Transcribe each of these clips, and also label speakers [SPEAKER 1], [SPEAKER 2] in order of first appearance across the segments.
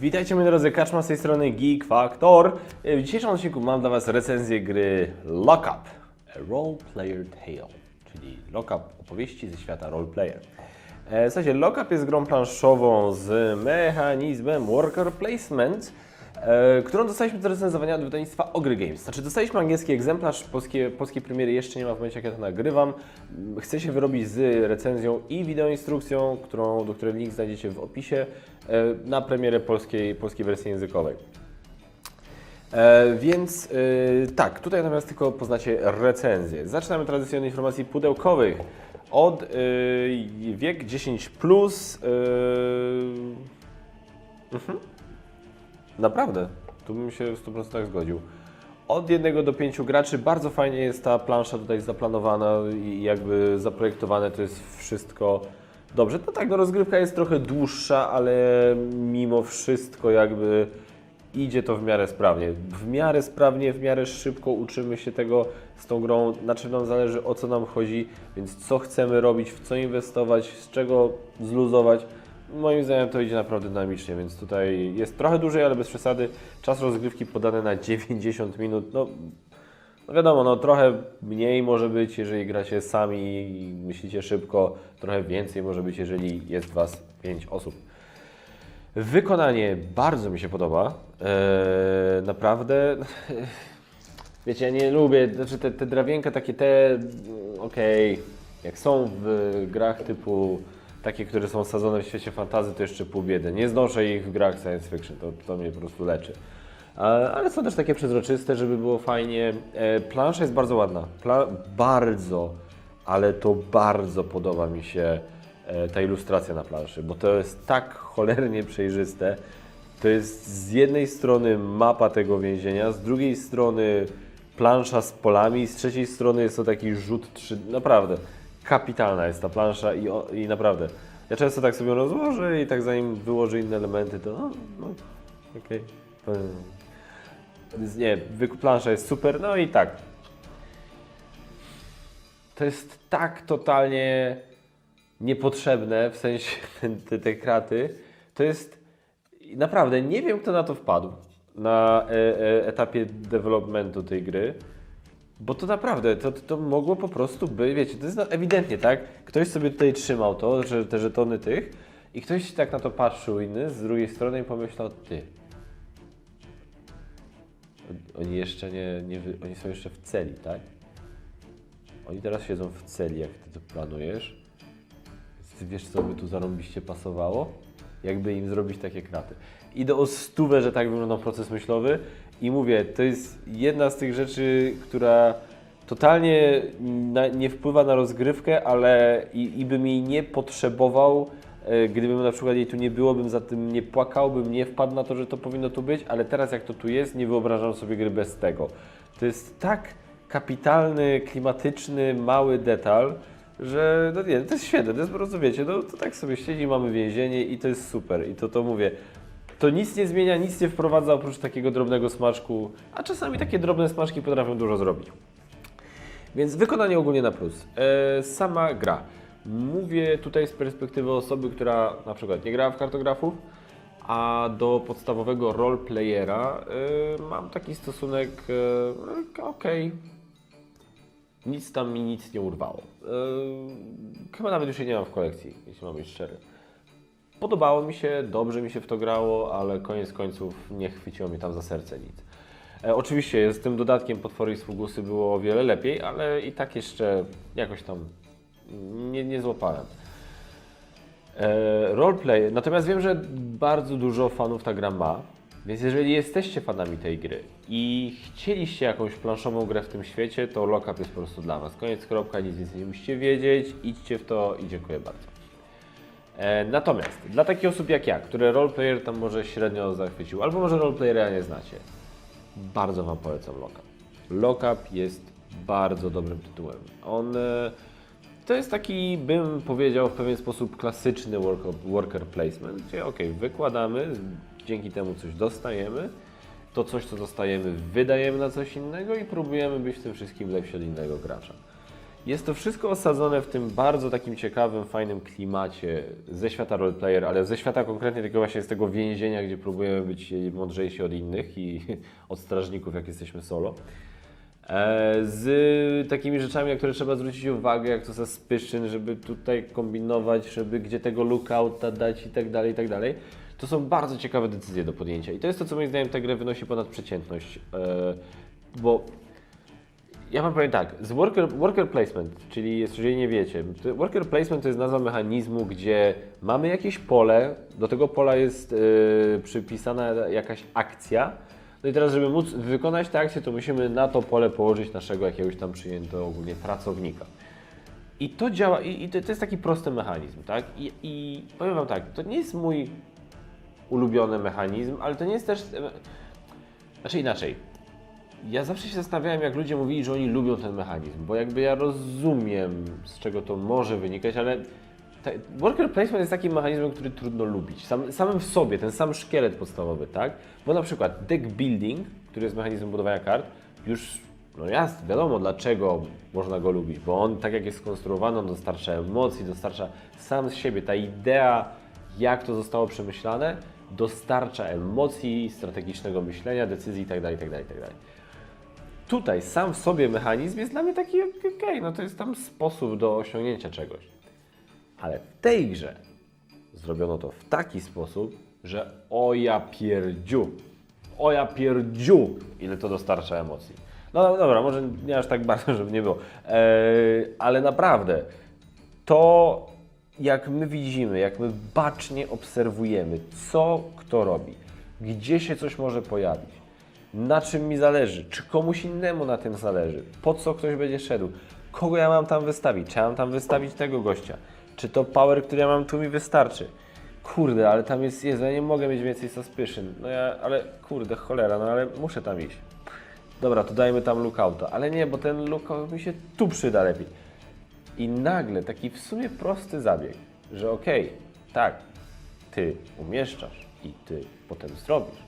[SPEAKER 1] Witajcie moi drodzy, Kaczma z tej strony Geek Factor. W dzisiejszym odcinku mam dla Was recenzję gry Lock Up, a Role Player Tale, czyli Lock Up opowieści ze świata roleplayer. E, Słuchajcie, Lock Up jest grą planszową z mechanizmem Worker Placement, e, którą dostaliśmy do recenzowania od wydawnictwa Ogry Games. Znaczy dostaliśmy angielski egzemplarz, polskie, polskiej premiery jeszcze nie ma w momencie jak ja to nagrywam. Chcę się wyrobić z recenzją i wideoinstrukcją, którą, do której link znajdziecie w opisie, e, na premierę polskiej, polskiej wersji językowej. E, więc e, tak, tutaj natomiast tylko poznacie recenzję. Zaczynamy tradycyjnie od informacji pudełkowych. Od e, wiek 10 plus. e, mhm. Naprawdę, tu bym się w 100% zgodził. Od jednego do pięciu graczy bardzo fajnie jest ta plansza tutaj zaplanowana i jakby zaprojektowane to jest wszystko dobrze. No tak, no rozgrywka jest trochę dłuższa, ale mimo wszystko jakby idzie to w miarę sprawnie. W miarę sprawnie, w miarę szybko uczymy się tego z tą grą, na czym nam zależy, o co nam chodzi, więc co chcemy robić, w co inwestować, z czego zluzować. Moim zdaniem to idzie naprawdę dynamicznie, więc tutaj jest trochę dłużej, ale bez przesady. Czas rozgrywki podany na 90 minut. No, no wiadomo, no trochę mniej może być, jeżeli gracie sami i myślicie szybko, trochę więcej może być, jeżeli jest Was 5 osób. Wykonanie bardzo mi się podoba. Eee, naprawdę. Wiecie, ja nie lubię, znaczy te, te drawienka takie te, okej, jak są w grach typu takie, które są sadzone w świecie fantazy, to jeszcze pół biedy. Nie znoszę ich w grach science fiction, to, to mnie po prostu leczy. Ale ale są też takie przezroczyste, żeby było fajnie. E, plansza jest bardzo ładna. Pla bardzo, ale to bardzo podoba mi się e, ta ilustracja na planszy, bo to jest tak cholernie przejrzyste. To jest z jednej strony mapa tego więzienia, z drugiej strony plansza z polami, z trzeciej strony jest to taki rzut 3. Naprawdę, kapitalna jest ta plansza i, o, i naprawdę. Ja często tak sobie rozłożę i tak zanim wyłożę inne elementy, to no, no okej. Więc nie, plansza jest super, no i tak. To jest tak totalnie niepotrzebne, w sensie te, te kraty. To jest naprawdę, nie wiem kto na to wpadł na e, e, etapie developmentu tej gry. Bo to naprawdę, to, to mogło po prostu być, wiecie, to jest no, ewidentnie, tak? Ktoś sobie tutaj trzymał to, że te żetony tych i ktoś tak na to patrzył inny z drugiej strony i pomyślał, ty. Oni jeszcze nie, nie oni są jeszcze w celi, tak? Oni teraz siedzą w celi, jak ty to planujesz. Ty wiesz, co by tu zarąbiście pasowało? Jakby im zrobić takie kraty. Idę o stówę, że tak wygląda proces myślowy i mówię, to jest jedna z tych rzeczy, która totalnie na, nie wpływa na rozgrywkę, ale i, i bym jej nie potrzebował, e, gdybym na przykład jej tu nie było, bym za tym nie płakał, bym nie wpadł na to, że to powinno tu być, ale teraz jak to tu jest, nie wyobrażam sobie gry bez tego. To jest tak kapitalny, klimatyczny, mały detal, że no nie, to jest świetne, to jest po prostu, wiecie, no to tak sobie siedzi, mamy więzienie i to jest super. I to, to mówię, to nic nie zmienia, nic nie wprowadza oprócz takiego drobnego smaczku, a czasami takie drobne smaczki potrafią dużo zrobić. Więc wykonanie ogólnie na plus. E, sama gra. Mówię tutaj z perspektywy osoby, która na przykład nie grała w kartografów, a do podstawowego roleplayera e, mam taki stosunek, e, okej, nic tam mi nic nie urwało. E, chyba nawet już jej nie mam w kolekcji, jeśli mam być szczery. Podobało mi się, dobrze mi się w to grało, ale koniec końców nie chwyciło mnie tam za serce nic. E, oczywiście z tym dodatkiem potwory i sługusy było o wiele lepiej, ale i tak jeszcze jakoś tam nie, nie złapałem. E, roleplay, natomiast wiem, że bardzo dużo fanów ta gra ma, więc jeżeli jesteście fanami tej gry i chcieliście jakąś planszową grę w tym świecie, to Lock Up jest po prostu dla Was. Koniec, kropka, nic więcej nie musicie wiedzieć, idźcie w to i dziękuję bardzo. E, natomiast dla takich osób jak ja, które roleplayer tam może średnio zachwycił, albo może roleplayera nie znacie, bardzo Wam polecam Lock Up. Lock Up jest bardzo dobrym tytułem. On e, to jest taki, bym powiedział, w pewien sposób klasyczny worker, worker placement, gdzie ok, wykładamy, dzięki temu coś dostajemy, to coś, co dostajemy, wydajemy na coś innego i próbujemy być w tym wszystkim lepsi od innego gracza. Jest to wszystko osadzone w tym bardzo takim ciekawym, fajnym klimacie ze świata roleplayer, ale ze świata konkretnie tego właśnie z tego więzienia, gdzie próbujemy być mądrzejsi od innych i od strażników, jak jesteśmy solo. E, Z takimi rzeczami, na które trzeba zwrócić uwagę, jak to suspicion, żeby tutaj kombinować, żeby gdzie tego lookouta dać i tak dalej, i tak dalej. To są bardzo ciekawe decyzje do podjęcia i to jest to, co moim zdaniem tę grę wynosi ponad przeciętność, E, bo ja wam powiem tak, z worker, worker placement, czyli jeżeli nie wiecie, worker placement to jest nazwa mechanizmu, gdzie mamy jakieś pole, do tego pola jest yy, przypisana jakaś akcja, no i teraz, żeby móc wykonać tę akcję, to musimy na to pole położyć naszego jakiegoś tam przyjętego ogólnie pracownika. I to działa, i, i to, to jest taki prosty mechanizm, tak? I, I powiem wam tak, to nie jest mój ulubiony mechanizm, ale to nie jest też... Znaczy inaczej, ja zawsze się zastanawiałem, jak ludzie mówili, że oni lubią ten mechanizm, bo jakby ja rozumiem, z czego to może wynikać, ale te, worker placement jest takim mechanizmem, który trudno lubić. Sam, samym w sobie, ten sam szkielet podstawowy, tak? Bo na przykład deck building, który jest mechanizmem budowania kart, już, no jasne, wiadomo dlaczego można go lubić, bo on tak jak jest skonstruowany, on dostarcza emocji, dostarcza sam z siebie, ta idea, jak to zostało przemyślane, dostarcza emocji, strategicznego myślenia, decyzji itd., itd., itd. Tutaj sam w sobie mechanizm jest dla mnie taki, okej, no to jest tam sposób do osiągnięcia czegoś. Ale w tej grze zrobiono to w taki sposób, że o ja pierdziu, o ja pierdziu, ile to dostarcza emocji. No dobra, może nie aż tak bardzo, żeby nie było, eee, ale naprawdę to jak my widzimy, jak my bacznie obserwujemy, co kto robi, gdzie się coś może pojawić, na czym mi zależy, czy komuś innemu na tym zależy, po co ktoś będzie szedł, kogo ja mam tam wystawić, czy ja mam tam wystawić tego gościa, czy to power, który ja mam tu mi wystarczy. Kurde, ale tam jest, Jezu, ja nie mogę mieć więcej suspicion. No ja, ale kurde, cholera, no ale muszę tam iść. Dobra, to dajmy tam lookouta, ale nie, bo ten lookout mi się tu przyda lepiej. I nagle taki w sumie prosty zabieg, że okej, tak, ty umieszczasz i ty potem zrobisz.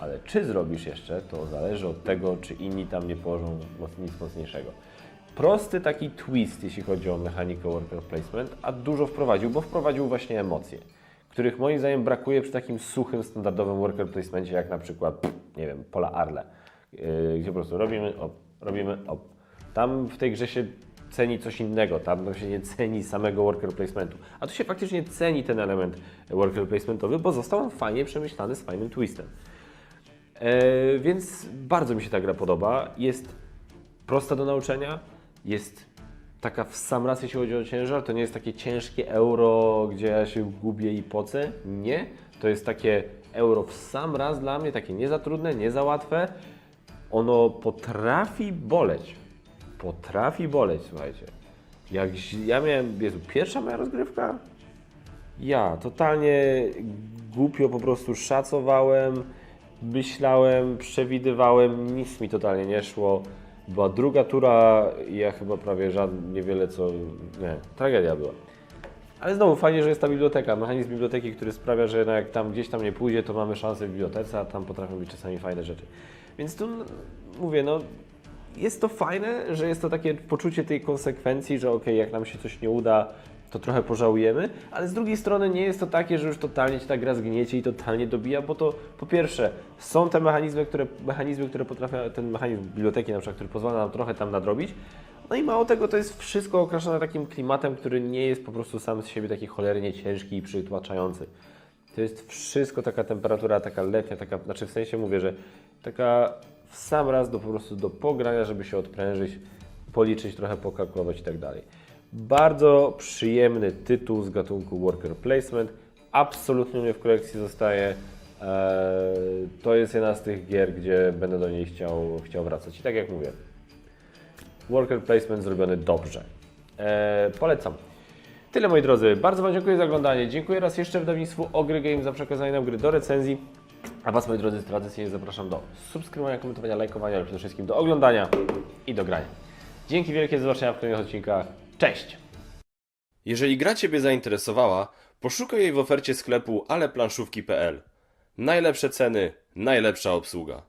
[SPEAKER 1] Ale czy zrobisz jeszcze, to zależy od tego, czy inni tam nie położą nic mocniejszego. Prosty taki twist, jeśli chodzi o mechanikę worker placement, a dużo wprowadził, bo wprowadził właśnie emocje, których moim zdaniem brakuje przy takim suchym, standardowym worker placemencie, jak na przykład, nie wiem, pola Arle, yy, gdzie po prostu robimy op, robimy op. Tam w tej grze się ceni coś innego, tam się nie ceni samego worker placementu. A tu się faktycznie ceni ten element worker placementowy, bo został on fajnie przemyślany z fajnym twistem. E, więc bardzo mi się ta gra podoba. Jest prosta do nauczenia, jest taka w sam raz, jeśli chodzi o ciężar. To nie jest takie ciężkie euro, gdzie ja się gubię i pocę. Nie. To jest takie euro w sam raz dla mnie, takie nie za trudne, nie za łatwe. Ono potrafi boleć. Potrafi boleć, słuchajcie. Jak ja miałem, Jezu, pierwsza moja rozgrywka, ja totalnie głupio po prostu szacowałem, myślałem, przewidywałem, nic mi totalnie nie szło. Była druga tura i ja chyba prawie żadnie, niewiele co, nie, tragedia była. Ale znowu fajnie, że jest ta biblioteka, mechanizm biblioteki, który sprawia, że jak tam gdzieś tam nie pójdzie, to mamy szansę w bibliotece, a tam potrafią być czasami fajne rzeczy. Więc tu no, mówię, no jest to fajne, że jest to takie poczucie tej konsekwencji, że okej, jak nam się coś nie uda, to trochę pożałujemy, ale z drugiej strony nie jest to takie, że już totalnie ci ta gra zgniecie i totalnie dobija, bo to po pierwsze są te mechanizmy, które, mechanizmy, które potrafią, ten mechanizm biblioteki na przykład, który pozwala nam trochę tam nadrobić, no i mało tego, to jest wszystko okraszone takim klimatem, który nie jest po prostu sam z siebie taki cholernie ciężki i przytłaczający. To jest wszystko taka temperatura, taka letnia, taka, znaczy w sensie mówię, że taka w sam raz do po prostu do pogrania, żeby się odprężyć, policzyć, trochę pokalkulować i tak dalej. Bardzo przyjemny tytuł z gatunku Worker Placement. Absolutnie mnie w kolekcji zostaje. Eee, to jest jedna z tych gier, gdzie będę do niej chciał, chciał wracać. I tak jak mówię, worker placement zrobiony dobrze. Eee, polecam. Tyle moi drodzy, bardzo Wam dziękuję za oglądanie. Dziękuję raz jeszcze wydawnictwu Ogry Game za przekazanie nam gry do recenzji. A Was moi drodzy tradycyjnie zapraszam do subskrybowania, komentowania, lajkowania, ale przede wszystkim do oglądania i do grania. Dzięki wielkie, do zobaczenia w kolejnych odcinkach. Cześć!
[SPEAKER 2] Jeżeli gra Ciebie zainteresowała, poszukaj jej w ofercie sklepu aleplanszówki.pl. Najlepsze ceny, najlepsza obsługa.